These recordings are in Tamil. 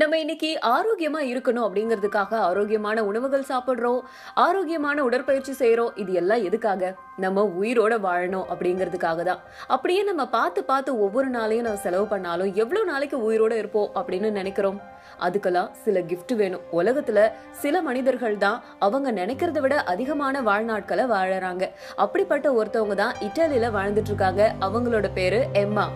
நம்ம இன்னைக்கு ஆரோக்கியமா இருக்கணும் அப்படிங்கிறதுக்காக ஆரோக்கியமான உணவுகள் சாப்பிட்றோம் ஆரோக்கியமான உடற்பயிற்சி செய்யறோம் இது எல்லாம் எதுக்காக? நம்ம உயிரோட வாழணும் அப்படிங்கிறதுக்காக தான். அப்படியே நம்ம பார்த்து பார்த்து ஒவ்வொரு நாளையும் நம்ம செலவு பண்ணாலும் எவ்வளோ நாளைக்கு உயிரோட இருப்போம் அப்படின்னு நினைக்கிறோம்? அதுக்கெல்லாம் சில கிஃப்ட் வேணும். உலகத்துல சில மனிதர்கள் தான் அவங்க நினைக்கிறத விட அதிகமான வாழ்நாட்களை வாழறாங்க. அப்படிப்பட்ட ஒருத்தவங்க தான் இட்டாலியில வாழ்ந்துட்டு இருக்காங்க. அவங்களோட பேரு எம்மா.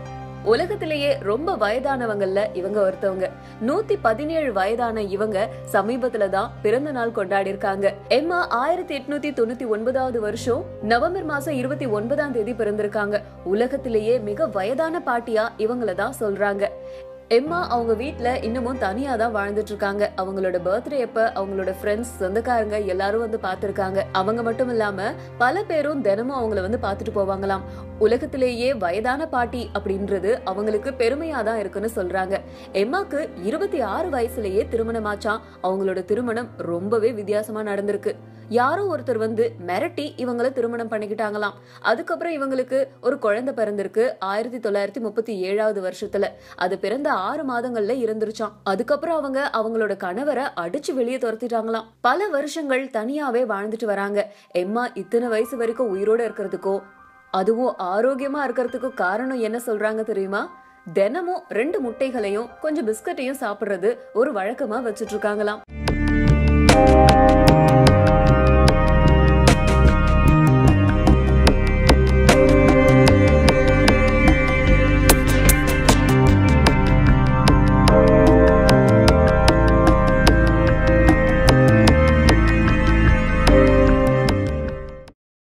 உலகத்திலேயே ரொம்ப வயதானவங்கல்ல இவங்க ஒருத்தவங்க. நூத்தி பதினேழு வயதான இவங்க சமீபத்துல தான் பிறந்த நாள் கொண்டாடி இருக்காங்க எம்மா ஆயிரத்தி எட்நூத்தி தொண்ணூத்தி ஒன்பதாவது வருஷம் நவம்பர் மாசம் இருபத்தி ஒன்பதாம் தேதி பிறந்திருக்காங்க. உலகத்திலேயே மிக வயதான பாட்டியா இவங்கள தான் சொல்றாங்க. எம்மா அவங்க வீட்டில் இன்னமும் தனியாக தான் வாழ்ந்துட்டு இருக்காங்க அவங்களோட பர்த்டே அப்ப அவங்களோட ஃப்ரெண்ட்ஸ் சொந்தக்காரங்க எல்லாரும் வந்து பார்த்துருக்காங்க. அவங்க மட்டும் இல்லாம பல பேரும் தினமும் அவங்கள வந்து பார்த்துட்டு போவாங்களாம். உலகத்திலேயே வயதான பாட்டி அப்படின்றது அவங்களுக்கு பெருமையா தான் இருக்குன்னு சொல்றாங்க. எம்மாக்கு இருபத்தி ஆறு வயசுலயே திருமணமாச்சான் அவங்களோட திருமணம் ரொம்பவே வித்தியாசமா நடந்திருக்கு. யாரோ ஒருத்தர் வந்து மிரட்டி இவங்கள திருமணம் பண்ணிக்கிட்டாங்களாம். அதுக்கப்புறம் இவங்களுக்கு ஒரு குழந்தை பிறந்திருக்கு ஆயிரத்தி தொள்ளாயிரத்தி முப்பத்தி ஏழாவது வருஷத்துல. அது பிறந்த ஆறு மாதங்கள்ல இருந்துருச்சாம் அதுக்கப்புறம் அவங்க அவங்களோட கணவரை அடிச்சு வெளியே துரத்திட்டாங்களாம். பல வருஷங்கள் தனியாவே வாழ்ந்துட்டு வராங்க. எம்மா இத்தனை வயசு வரைக்கும் உயிரோட இருக்கிறதுக்கோ? அதுவும் ஆரோக்கியமா இருக்கிறதுக்கு காரணம் என்ன சொல்றாங்க தெரியுமா? தினமும் ரெண்டு முட்டைகளையும் கொஞ்சம் பிஸ்கட்டையும் சாப்பிடுறது ஒரு வழக்கமா வச்சுட்டு இருக்காங்களாம்.